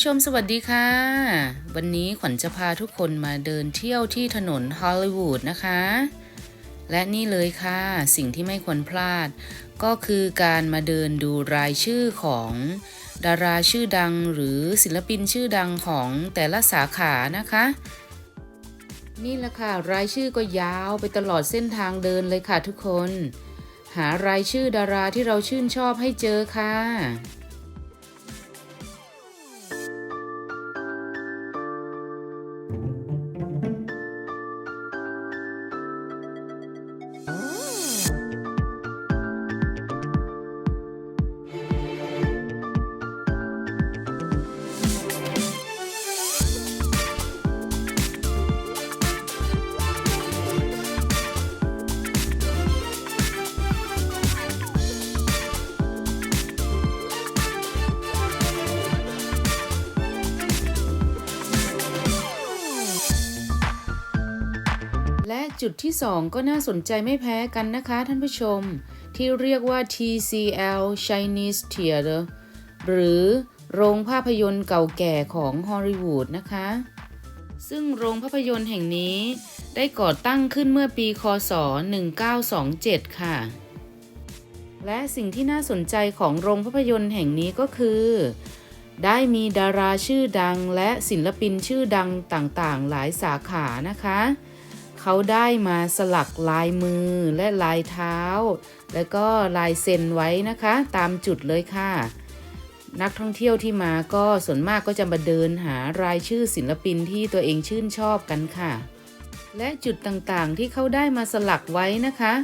ผู้ชมสวัสดีค่ะ วันนี้ขวัญจะพาทุกคนมาเดินเที่ยวที่ถนนฮอลลีวูดนะคะ และนี่เลยค่ะสิ่งที่ไม่ควรพลาด ก็คือการมาเดินดูรายชื่อของดาราชื่อดังหรือศิลปินชื่อดังของแต่ละสาขานะคะ นี่แหละค่ะ รายชื่อก็ยาวไปตลอดเส้นทางเดินเลยค่ะทุกคน หารายชื่อดาราที่เราชื่นชอบให้เจอค่ะ และจุดที่ 2 ก็น่าสนใจไม่แพ้กันนะคะท่านผู้ชม ที่เรียกว่า TCL Chinese Theater หรือโรงภาพยนตร์เก่าแก่ของฮอลลีวูดนะคะ ซึ่งโรงภาพยนตร์แห่งนี้ได้ก่อตั้งขึ้นเมื่อปีคศ 1927 ค่ะ และสิ่งที่น่าสนใจของโรงภาพยนตร์แห่งนี้ก็คือ ได้มีดาราชื่อดังและศิลปินชื่อดังต่างๆ หลายสาขานะคะ เขาได้มาสลักลายมือและลายเท้า แล้วก็ลายเซ็นไว้นะคะ ตามจุดเลยค่ะ นักท่องเที่ยวที่มาก็ส่วนมากก็จะมาเดินหารายชื่อศิลปินที่ตัวเองชื่นชอบกันค่ะ และจุดต่างๆที่เขาได้มาสลักไว้นะคะ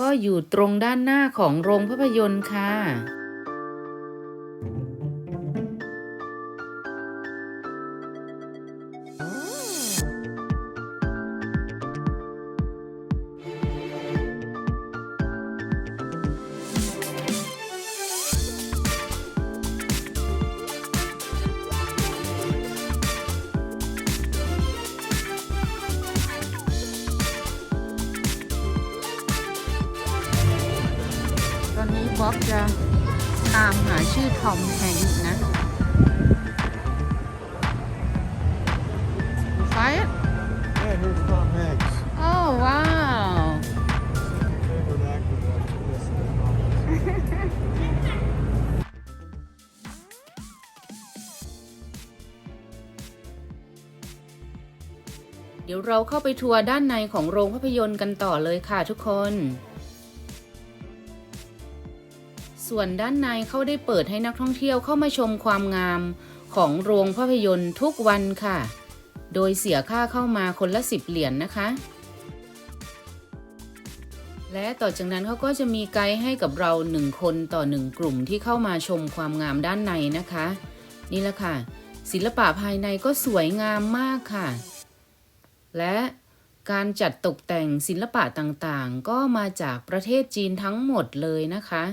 ก็อยู่ตรงด้านหน้าของโรงภาพยนตร์ค่ะ บ๊อบจะตามหาชื่อทอมแฮงค์นะ Fired? Yeah, here's Tom Hanks. Oh wow Favorite actor that this is Tom Hanks. เดี๋ยวเราเข้าไปทัวร์ด้านในของโรงภาพยนตร์กันต่อเลยค่ะทุกคน ส่วนด้านในเขาได้เปิดให้นักท่องเที่ยวเข้ามาชมความงามของโรงภาพยนตร์ทุกวันค่ะ โดยเสียค่าเข้ามาคนละ10เหรียญนนะคะ และต่อจากนั้นเขาก็จะมีไกด์ให้กับเราหนึ่งคนต่อหนึ่งกลุ่มที่เข้ามาชมความงามด้านในนะคะ นี่แหละค่ะ ศิลปะภายในก็สวยงามมากค่ะ และการจัดตกแต่งศิลปะต่างๆ ก็มาจากประเทศจีนทั้งหมดเลยนะคะ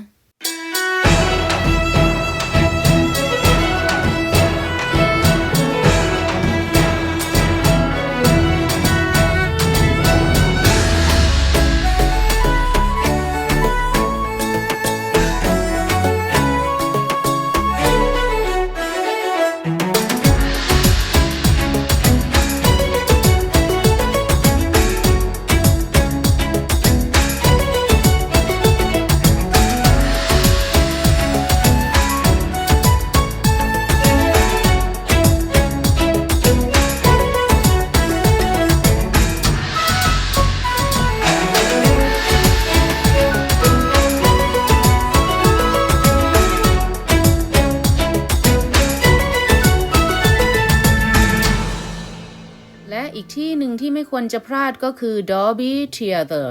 ที่หนึ่งที่ไม่ควรจะพลาดก็คือ Dolby Theater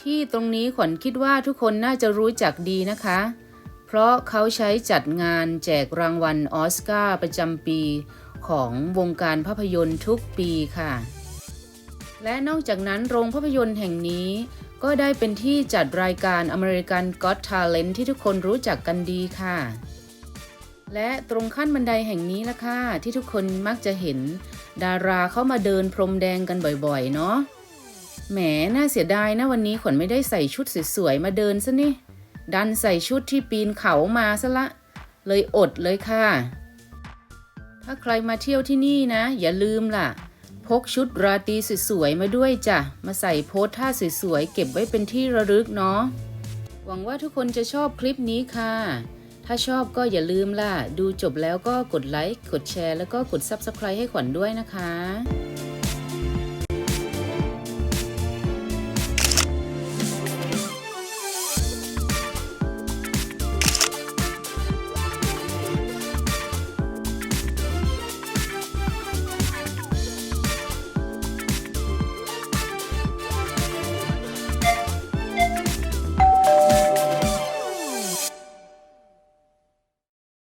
ที่ตรงนี้ขวัญคิดว่าทุกคนน่าจะรู้จักดีนะคะ เพราะเขาใช้จัดงานแจกรางวัลออสการ์ประจำปีของวงการภาพยนตร์ทุกปีค่ะ และนอกจากนั้นโรงภาพยนตร์แห่งนี้ก็ได้เป็นที่จัดรายการ American Got Talent ที่ทุกคนรู้จักกันดีค่ะ และตรงขั้นบันไดแห่งนี้ละค่ะที่ทุกคนมักจะเห็น ดาราเข้ามาเดินพรมแดงกันบ่อยๆ เนาะแหมน่าเสียดายนะวันนี้ขวัญไม่ได้ใส่ชุดสวยๆมาเดินซะนี่ ดันใส่ชุดที่ปีนเขามาซะละ เลยอดเลยค่ะ ถ้าใครมาเที่ยวที่นี่นะ อย่าลืมล่ะ พกชุดราตรีสวยๆมาด้วยจ้ะ มาใส่โพสท่าสวยๆเก็บไว้เป็นที่ระลึกเนาะ หวังว่าทุกคนจะชอบคลิปนี้ค่ะ ถ้าชอบก็อย่าลืมล่ะ ดูจบแล้วก็กดไลค์ กดแชร์ แล้วก็กด Subscribe ให้ขวัญด้วยนะคะ